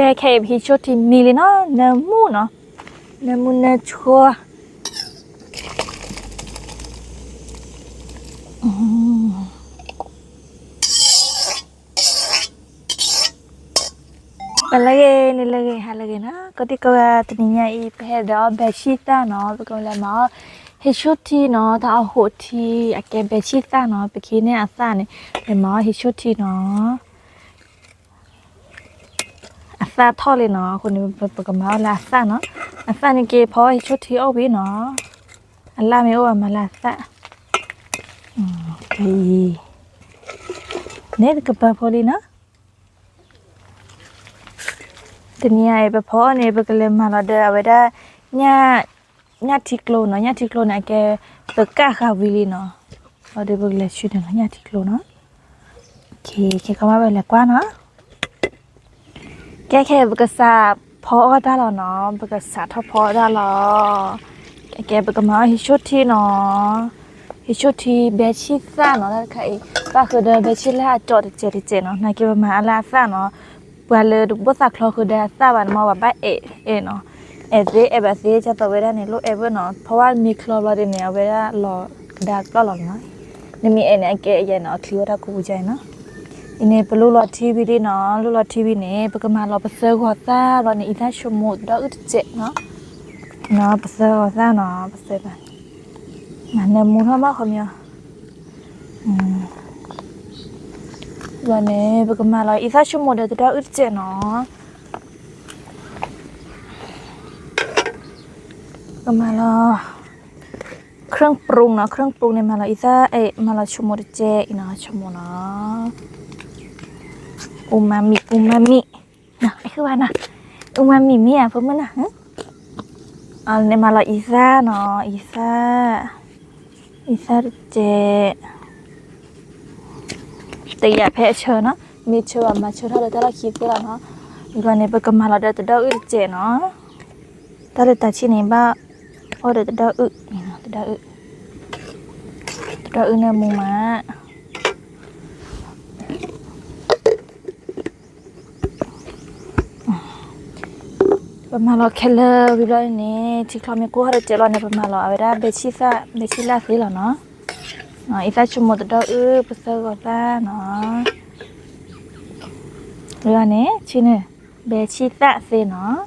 แกแคบฮิชที่มีเลยเนาะเนมูเนาะเนมูเนชัวอะไรเงี้ยนอะไรเงี้ยอะไรเงี้ยนะก็ที่ก็ตอนนี้อีเพดอเบชิต้าเนาะเป็เลยมาเฮชุดที่เนาะถ้าเอาหดที่อาแกเบชิต้าเนาะไปคิดเนี่ยอาซาเนี่ยเลยมาเฮชุดที่เนาะ ဒီနေကပဖော်လီနော်တမီယာပဖော်နေပကလေမလာတဲ့ဝဒညာညာတီကလိုနော်ညာတီကလိုနဲ့ကဲပကခါဝီလီနော်ဟောဒီပကလေရှူတယ်နော်ညာတီကလိုနော်โอเคခေကမပဲလေကွာနော် แก้แค่บกษาพอได้หรอเนาะบกษาทอพอได้หรอแกแกบกมาฮิชุดที่เนาะฮิชุดที่เบชิซ่าเนาะแล้วใครก็คือเดเบชิล่าจอดเจริเจเนาะนายเก็บมาอาลาซ่าเนาะปาเลยดุบสักคลอคือเดซ่าบันมาว่าบ้าเอเอเนาะเอเซเอแบบเซจะตัวเวลาในโลกเอเวอร์เนาะเพราะว่ามีคลอรอเดเนี่ยเวลารอกระดาษก็หลอกเนาะนี่มีเอเนี่ยแก่ใหญ่เนาะ อินเนปลุรอทีวีดีเนาะลุรอทีวีเนี่ยปกมาเราไปเซอร์กอซ่าเราเนี่ยอีท่าชมุดดอกอึดเจ็เนาะเนาะไปเซอร์กอซ่าเนาะไปเซอร์ไปนมันเนมูท่ามากคำเนี่ยอืมเราเนี่ยปกมาเราอีท่าชมุดเดี๋ยวดอกอึดเจ็เนาะปกมาเราเครื่องปรุงเนาะเครื่องปรุงเนี่ยมาเราอีท่าเอ๊ะมาเราชมุดเจอีเนาะชมุดเนาะ อูมามิอูมามินะไอ้คือว่านะอูมามิเมียเพิ่นมันนะฮะอันนี้มาละอีซ่าเนาะอีซ่าอีซ่าเจแต่อย่าแพ้เชอเนาะมีเชอมาเชอถ้าเราถ้าเราคิดกันเนาะอีกวันนี้เปิดกมาละเดี๋ยวจะได้อึเจเนาะถ้าเราตัดชิ้นนี้บ้าโอ้เดี๋ยวจะได้อึนี่เนาะจะได้อึจะได้อึในมุมมา ပမာလောခဲလဝိလိုင်းနေချီခလမကိုဟရကျလောနေပမာလောအဝရဘေချိဖာဘေချိလာဖေးလောနော်နော်အဖချုံမတော့အပစကောတာနော်လောနေချင်းနေဘေချိသဖေးနော်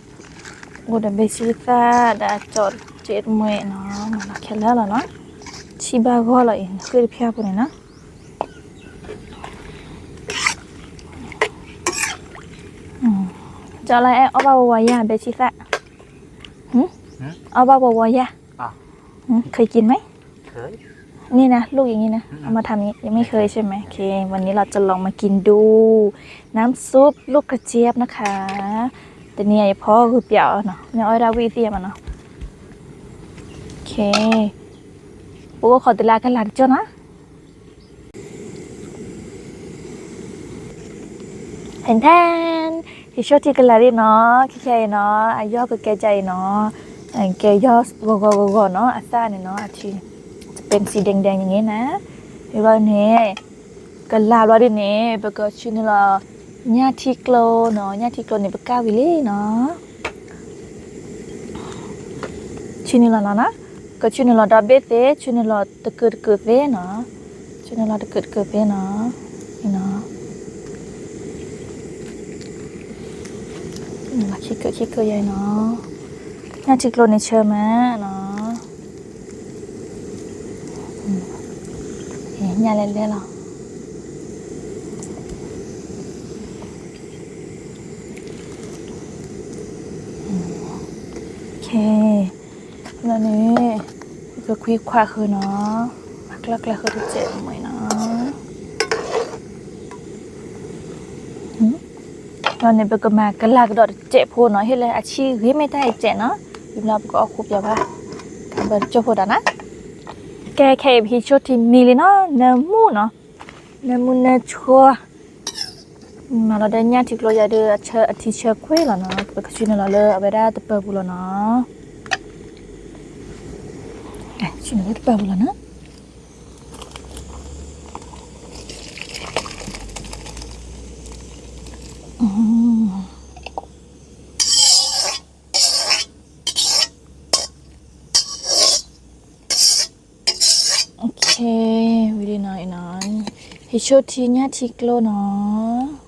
ကိုတဘေချိသဒါချော်ချေမွေနော်မလာခဲလာလောနော်ချီဘာကောလောရင်ခွေဖျားပုန်နော် จะอะไรเอาบาวายาเบชิซะหึเอาบาวายาอะหึเคยกินไหมเคย นี่นะลูกอย่างนี้นะ เอามาทำอย่างนี้ยังไม่เคยใช่ไหมโอเค วันนี้เราจะลองมากินดู น้ำซุปลูกกระเจี๊ยบนะคะ แต่เนี่ยพ่อคือเปรี้ยวเนาะเนี่ยอ้อยดาวีเซียมันเนาะโอเคปุ๊กขอตลากันหลังเจ้านะแทนแท นที่ช่วยที่กันละดิเนาะแค่เนาะอายอก็แกใจเนาะอันแกยอวกวกเนาะอาซ่าเนี่ยเนาะอาทีจะเป็นสีแดงๆอย่างงี้นะเดี๋ยวนี้กันลาว่าดิเนี่ยเบก็ชื่อนี่ละญาติโกลเนาะญาติโกลเนี่ยเบก้าวิลี่เนาะชื่อนี่ละเนาะนะก็ชื่อนี่ละดับเบิลเซชื่อนี่ละตะเกิดเกิดเซเนาะชื่อนี่ละตะเกิดเกิดเซเนาะนี่เนาะ คิดเกิดคิดเกิดใหญ่เนาะน่าจิกโลในเชื่อไหมเนาะเห็นยาเล่นๆหรอโอเคแล้วนี้ก็คุยควาคือเนาะมักลักแล้วคือที่เจ็บไหมเนาะ ตอนนี้เบก็มากระลากดอดเจ็บพูนาะเฮ็ดเลยอาชีพไม่ได้เจ็บเนาะยิมลาก็เอาคุบยาว่าเบิดเจ้าพูดนะแกแค่พี่ชดที่มีเลยเนาะเนื้อมูเนาะเนื้อมูเนื้อชัวมาเราได้ญาติกลัวยาเดือเชออธิเชอคุยแล้วเนาะเปิดกระชุนเราเลยเอาไปได้ตะเปิดบุแล้วเนาะเอ้ยชุนเลยตะเปิดบุแล้วเนาะ วิดีนอยนอนฮิโชทีนี้ทิกโลเนาะ